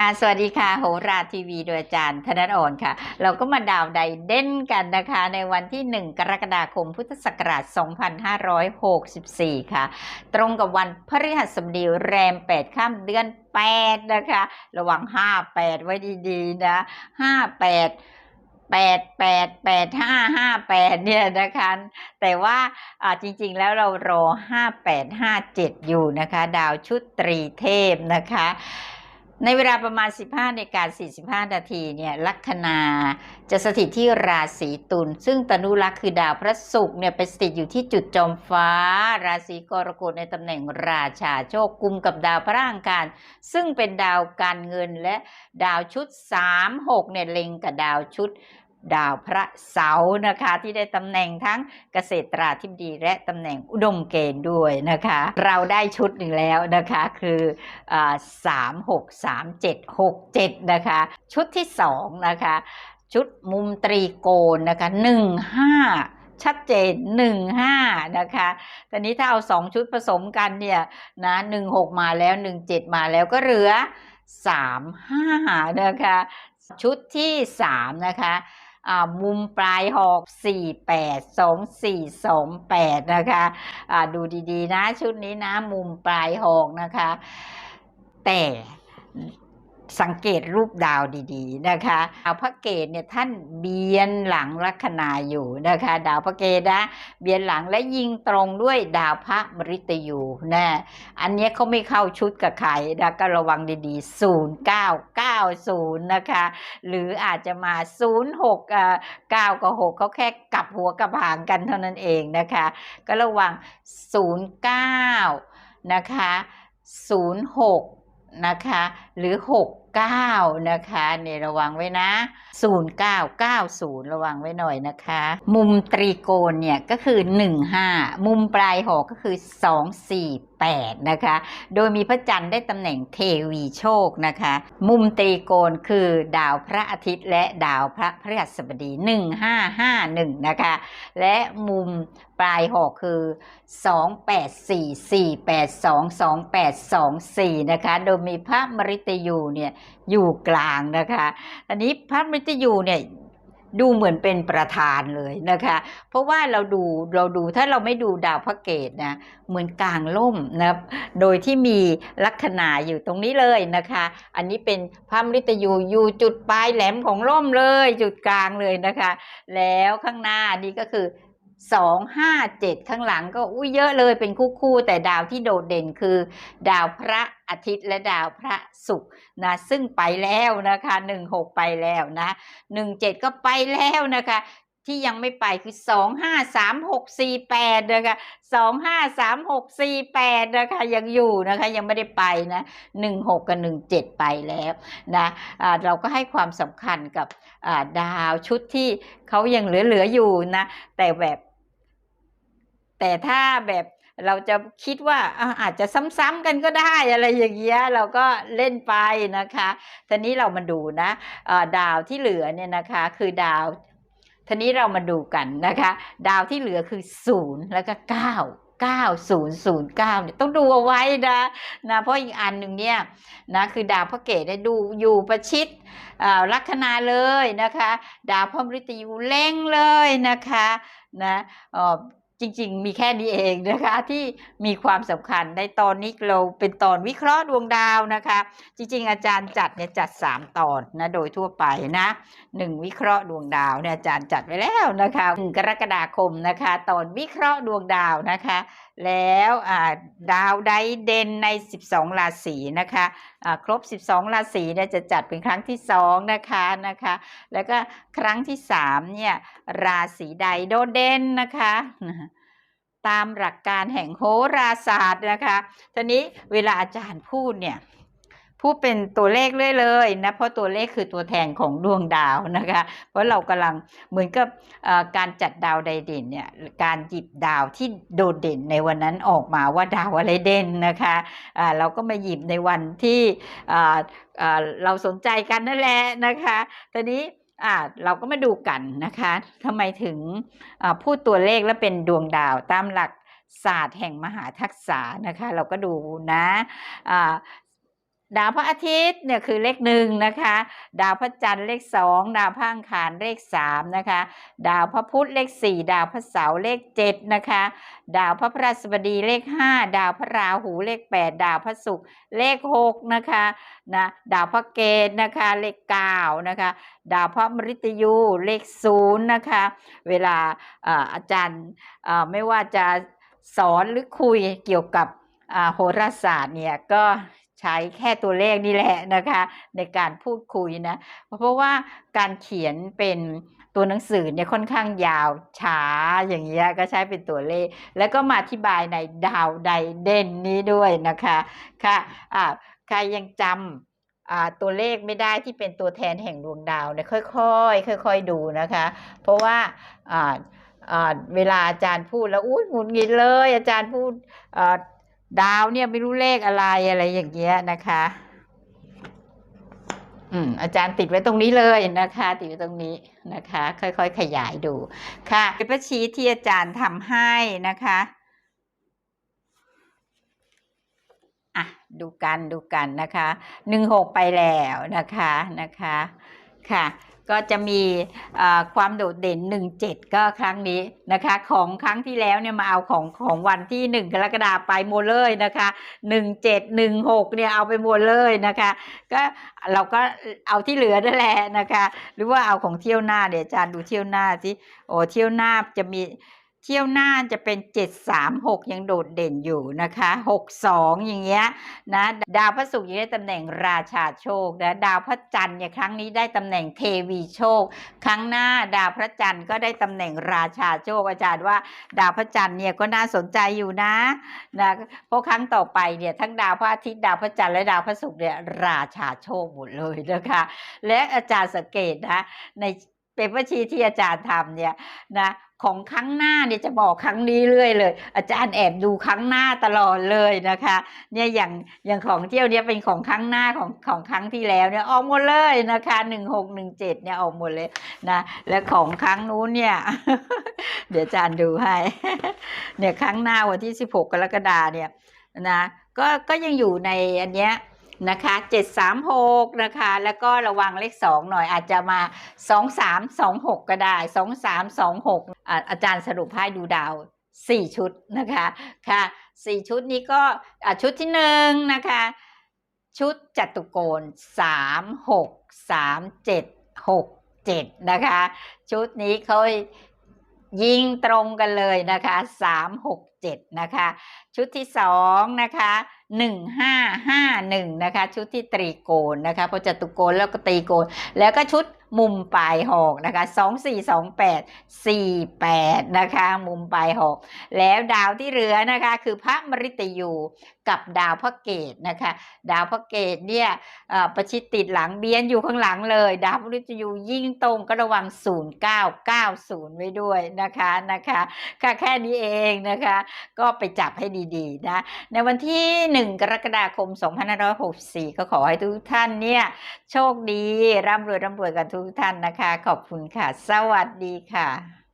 อ่าสวัสดีค่ะ โหราทีวีโดยอาจารย์ธนดรค่ะ เราก็มาดาวไดเด่นกันนะคะ ในวันที่ 1 กรกฎาคมพุทธศักราช 2564 ค่ะ ตรงกับวันพฤหัสบดีแรม8ค่ำเดือน 8 นะคะ ระวัง 58 ไว้ดีๆ นะ 58แปดแปดแปดห้าห้าแปดเนี่ยนะคะ แต่ว่าอ่าจริงๆแล้วเรารอห้าแปดห้าเจ็ดอยู่นะคะ ดาวชุดตรีเทพนะคะ ในเวลาประมาณ 15นาฬิกา45 นาทีเนี่ยลัคนาจะสถิตที่ราศีตุลซึ่งตนุลักษ์คือดาวพระศุกร์เนี่ยไปสถิตอยู่ที่จุดจอมฟ้า ราศีกรกฎในตำแหน่งราชาโชคกุมกับดาวพระอังคาร ซึ่งเป็นดาวการเงินและดาวชุด 3-6เนี่ยเล็งกับดาวชุด ดาวพระเสาร์นะคะที่ได้ตำแหน่งทั้งเกษตราธิบดีและตำแหน่งอุดมเกณฑ์ด้วยนะคะ เราได้ชุดหนึ่งแล้วนะคะคือสามหกสามเจ็ดหกเจ็ดนะคะ ชุดที่สองนะคะ ชุดมุมตรีโกณนะคะหนึ่งห้าชัดเจน 1 5 นะคะ ตอนนี้ถ้าเอา 2 ชุดผสมกันเนี่ยนะ 16 มาแล้ว 17 มาแล้วก็เหลือ 3 5 นะคะ ชุดที่ 3 นะคะ มุมปลายหอก4 8 2 4 2 8 นะคะะดูดีๆนะชุดนี้นะมุมปลายหอกนะคะ แต่ สังเกตรูปดาวดีๆนะคะดาวพระเกตเนี่ยท่านเบียนหลังลัคนาอยู่นะคะ ดาวพระเกตนะเบียนหลังและยิงตรงด้วยดาวพระมฤตยูนะอันนี้เขาไม่เข้าชุดกับใครนะก็ระวังดีๆ 0990 นะคะ หรืออาจจะมา 06อ่า9กับ6เขาแค่กลับหัวกับหางกันเท่านั้นเองนะคะ ก็ระวัง 09 นะคะ 06 นะคะ หรือ 69 นะคะเนี่ยระวังไว้นะ 0990 ระวังไว้หน่อยนะคะ มุมตรีโกณเนี่ยก็คือ 15 มุมปลายหอกก็คือ 248 นะคะ โดยมีพระจันทร์ได้ตำแหน่งเทวีโชคนะคะ มุมตรีโกณคือดาวพระอาทิตย์และดาวพระพฤหัสบดี 1551 นะคะ และมุม ปลายหอกคือ 2844822824 นะคะ โดยมีพระมฤตยูเนี่ยอยู่กลางนะคะ อันนี้พระมฤตยูเนี่ยดูเหมือนเป็นประธานเลยนะคะ เพราะว่าเราดูเราดูถ้าเราไม่ดูดาวพระเกตนะเหมือนกลางล่มนะโดยที่มีลัคนาอยู่ตรงนี้เลยนะคะ อันนี้เป็นพระมฤตยูอยู่จุดปลายแหลมของล่มเลย จุดกลางเลยนะคะ แล้วข้างหน้านี่ก็คือ สองห้าเจ็ดข้างหลังก็อุ้ยเยอะเลยเป็นคู่คู่แต่ดาวที่โดดเด่นคือ ดาวพระอาทิตย์และดาวพระศุกร์นะซึ่งไปแล้วนะคะหนึ่งหกไปแล้วนะหนึ่งเจ็ดก็ไปแล้วนะคะที่ยังไม่ไปคือสองห้าสามหกสี่แปดนะคะสองห้าสามหกสี่แปดนะคะยังอยู่นะคะยังไม่ได้ไปนะหนึ่งหกกับหนึ่งเจ็ดไปแล้วนะอ่าเราก็ให้ความสำคัญกับดาวชุดที่เขายังเหลือ ๆ อยู่นะแต่แบบ แต่ถ้าแบบเราจะคิดว่าอาจจะซ้ำๆกันก็ได้อะไรอย่างเงี้ยเราก็เล่นไปนะคะทีนี้เรามาดูนะดาวที่เหลือเนี่ยนะคะคือดาวทีนี้เรามาดูกันนะคะ ดาวที่เหลือคือศูนย์แล้วก็เก้าเก้าศูนย์ศูนย์เก้าเนี่ยต้องดูเอาไว้นะนะเพราะอีกอันหนึ่งเนี่ยนะคือดาวพระเกตเนี่ยดูอยู่ประชิดลัคนาเลยนะคะ ดาวพระมฤตยูเล็งเลยนะคะนะเออ จริง ๆ มีแค่นี้เองนะคะที่มีความสำคัญในตอนนี้เราเป็นตอนวิเคราะห์ดวงดาวนะคะ จริง ๆ อาจารย์จัดเนี่ยจัด 3 ตอนนะโดยทั่วไปนะหนึ่งวิเคราะห์ดวงดาวเนี่ยอาจารย์จัดไว้แล้วนะคะหนึ่งกรกฎาคมนะคะ ตอนวิเคราะห์ดวงดาวนะคะ แล้วดาวใดเด่นใน 12 ราศีนะคะอ่าครบ 12 ราศีเนี่ยจะจัดเป็นครั้งที่2นะคะนะคะ แล้วก็ครั้งที่3เนี่ยราศีใดโดดเด่นนะคะ ตามหลักการแห่งโหราศาสตร์นะคะทีนี้เวลาอาจารย์พูดเนี่ยพูดเป็นตัวเลขเรื่อยเลยนะเพราะตัวเลขคือตัวแทนของดวงดาวนะคะ เพราะเรากำลังเหมือนกับการจัดดาวใดเด่นเนี่ยการหยิบดาวที่โดดเด่นในวันนั้นออกมาว่าดาวอะไรเด่นนะคะอ่าเราก็มาหยิบในวันที่เราสนใจกันนั่นแหละนะคะทีนี้ อ่าเราก็มาดูกันนะคะทำไมถึงพูดตัวเลขแล้วเป็นดวงดาวตามหลักศาสตร์แห่งมหาทักษะนะคะ เราก็ดูนะ ดาวพระอาทิตย์เนี่ยคือเลขหนึ่งนะคะ ดาวพระจันทร์เลขสองดาวพระอังคารเลขสามนะคะ ดาวพระพุธเลขสี่ดาวพระเสาร์เลขเจ็ดนะคะ ดาวพระพฤหัสบดีเลขห้าดาวพระราหูเลขแปดดาวพระศุกร์เลขหกนะคะนะดาวพระเกตนะคะเลขเก้านะคะดาวพระมฤตยูเลขศูนย์นะคะ เวลาอาจารย์ไม่ว่าจะสอนหรือคุยเกี่ยวกับโหราศาสตร์เนี่ยก็ ใช้แค่ตัวเลขนี่แหละนะคะ ในการพูดคุยนะเพราะว่าการเขียนเป็นตัวหนังสือเนี่ยค่อนข้างยาวช้าอย่างเงี้ยก็ใช้เป็นตัวเลข แล้วก็มาอธิบายในดาวใดเด่นนี้ด้วยนะคะค่ะใครยังจำตัวเลขไม่ได้ที่เป็นตัวแทนแห่งดวงดาวเนี่ยค่อยๆค่อย ๆดูนะคะ เพราะว่าเวลาอาจารย์พูดแล้วอุ้ยหงุดหงิดเลย อาจารย์พูด ดาวเนี่ยไม่รู้เลขอะไรอะไรอย่างเงี้ยนะคะ อืมอาจารย์ติดไว้ตรงนี้เลยนะคะ ติดไว้ตรงนี้นะคะ ค่อยๆขยายดู ค่ะเป็นประชีที่อาจารย์ทำให้นะคะอะดูกันดูกันนะคะหนึ่งหกไปแล้วนะคะนะคะ ค่ะ ก็จะมีความโดดเด่น 17 ก็ครั้งนี้นะคะ ของครั้งที่แล้วเนี่ยมาเอาของของวันที่ 1 กรกฎาคมไปหมดเลยนะคะ 17 16 เนี่ยเอาไปหมดเลยนะคะ ก็เราก็เอาที่เหลือนั่นแหละนะคะ หรือว่าเอาของเที่ยวหน้าเดี๋ยวอาจารย์ดูเที่ยวหน้าสิโอ้เที่ยวหน้าจะมี เที่ยวหน้าจะเป็น 736 ยังโดดเด่นอยู่นะคะ 62 อย่างเงี้ยนะดาวพระศุกร์ยังได้ตำแหน่งราชาโชคนะดาวพระจันทร์เนี่ยครั้งนี้ได้ตำแหน่งเทวีโชค ครั้งหน้าดาวพระจันทร์ก็ได้ตำแหน่งราชาโชคอาจารย์ว่า ดาวพระจันทร์เนี่ยก็น่าสนใจอยู่นะนะเพราะครั้งต่อไปเนี่ยทั้งดาวพระอาทิตย์ดาวพระจันทร์และดาวพระศุกร์เนี่ยราชาโชคหมดเลยนะคะและอาจารย์สังเกตนะในเปเปอร์ชีที่อาจารย์ทำเนี่ยนะ ของครั้งหน้าเนี่ยจะบอกครั้งนี้เรื่อยเลย อาจารย์แอบดูครั้งหน้าตลอดเลยนะคะ เนี่ยอย่างอย่างของเที่ยวเนี้ยเป็นของครั้งหน้าของของครั้งที่แล้วเนี่ยออกหมดเลยนะคะหนึ่งหกหนึ่งเจ็ดเนี่ยออกหมดเลยนะและของครั้งนู้นเนี่ย เดี๋ยวอาจารย์ดูให้เนี่ยครั้งหน้าวันที่สิบหกกรกฎาเนี่ยนะก็ก็ยังอยู่ในอันเนี้ย นะคะเจ็ดสามหกนะคะ แล้วก็ระวังเลขสองหน่อยอาจจะมาสองสามสองหกก็ได้สองสามสองหกอาจารย์สรุปให้ดูดาวสี่ชุดนะคะค่ะสี่ชุดนี้ก็ชุดที่หนึ่งนะคะ ชุดจัตุโกณสามหกสามเจ็ดหกเจ็ดนะคะ ชุดนี้เขายิงตรงกันเลยนะคะสามหกเจ็ดนะคะ ชุดที่สองนะคะ หนึ่งห้าห้าหนึ่งนะคะ ชุดที่ตรีโกณนะคะพอจะจัตุโกนแล้วก็ตรีโกน แล้วก็ชุด มุมปลายหอกนะคะสองสี่สองแปดสี่แปดนะคะ มุมปลายหอก แล้วดาวที่เหลือนะคะคือพระมฤตยูกับดาวพระเกตนะคะ ดาวพระเกตเนี่ยประชิดติดหลังเบียนอยู่ข้างหลังเลย ดาวพฤตยูยิ่งตรงก็ระวัง 0990 ไว้ด้วยนะคะนะคะค่ะแค่นี้เองนะคะ ก็ไปจับให้ดีๆนะในวันที่ 1 กรกฎาคม 2564 ก็ขอให้ทุกท่านเนี่ยโชคดีร่ำรวยร่ำรวยกันทุกทุกท่านนะคะ ขอบคุณค่ะ สวัสดีค่ะ